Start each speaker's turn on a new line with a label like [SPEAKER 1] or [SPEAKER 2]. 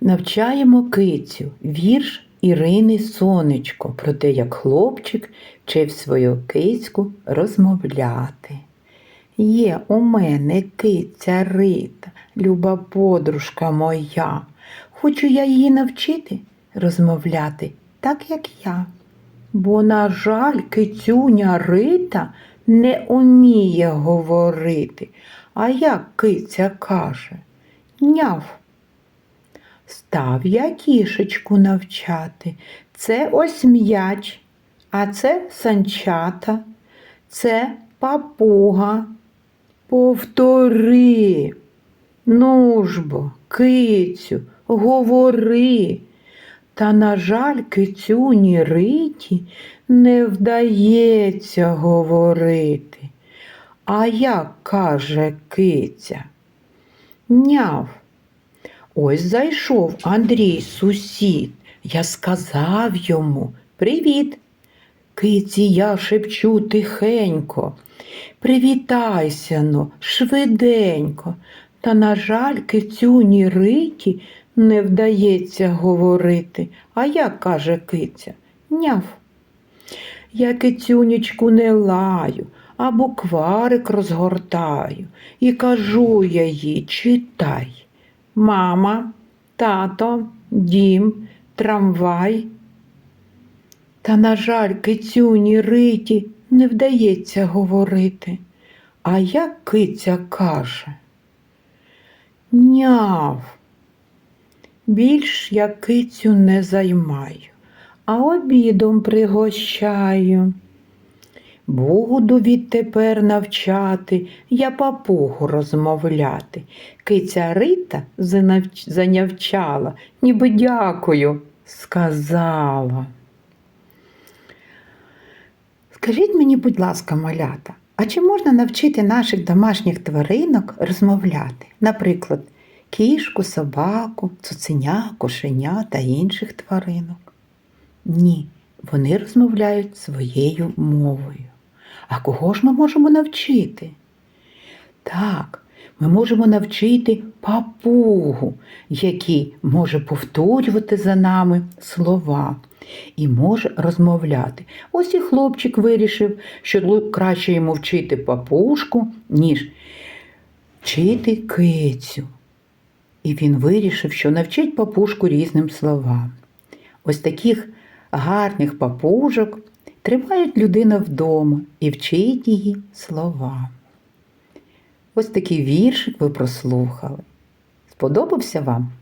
[SPEAKER 1] Навчаємо кицю вірш Ірини Сонечко про те, як хлопчик вчив свою кицьку розмовляти. Є у мене киця Рита, люба подружка моя. Хочу я її навчити розмовляти так, як я. Бо, на жаль, кицюня Рита не уміє говорити. А як киця каже? Няв. Став я кішечку навчати. Це ось м'яч, а це санчата, це папуга. Повтори. Ну ж бо, кицю, говори. Та, на жаль, кицюні Риті не вдається говорити. А як каже киця? Няв. Ось зайшов Андрій сусід. Я сказав йому Привіт. Киці я шепчу тихенько. Привітайся но, швиденько. Та, на жаль, кицюні Риті не вдається говорити. А як каже киця? Няв. Я кицюнічку не лаю, а букварик розгортаю і кажу я їй читай. Мама, тато, дім, трамвай. Та, на жаль, кицюні Риті не вдається говорити. А як киця каже? Няв. Більш я кицю не займаю, а обідом пригощаю. Буду відтепер навчати я папугу розмовляти. Киця Рита занавч- занявчала, ніби дякую, сказала. Скажіть мені, будь ласка, малята, а чи можна навчити наших домашніх тваринок розмовляти? Наприклад, кішку, собаку, цуценя, кошеня та інших тваринок? Ні, вони розмовляють своєю мовою. А кого ж ми можемо навчити? Так, ми можемо навчити папугу, який може повторювати за нами слова і може розмовляти. Ось і хлопчик вирішив, що краще йому вчити папушку, ніж вчити кицю. І він вирішив, що навчить папушку різним словам. Ось таких гарних папужок тримають людина вдома і вчить її слова. Ось такий віршик ви прослухали. Сподобався вам?